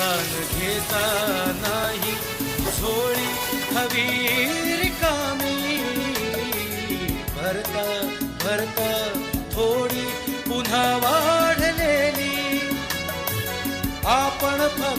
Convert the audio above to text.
दान घेता नाही. झोळी हवी रिकामी भरता भरता थोडी पुन्हा वाढलेली. आपण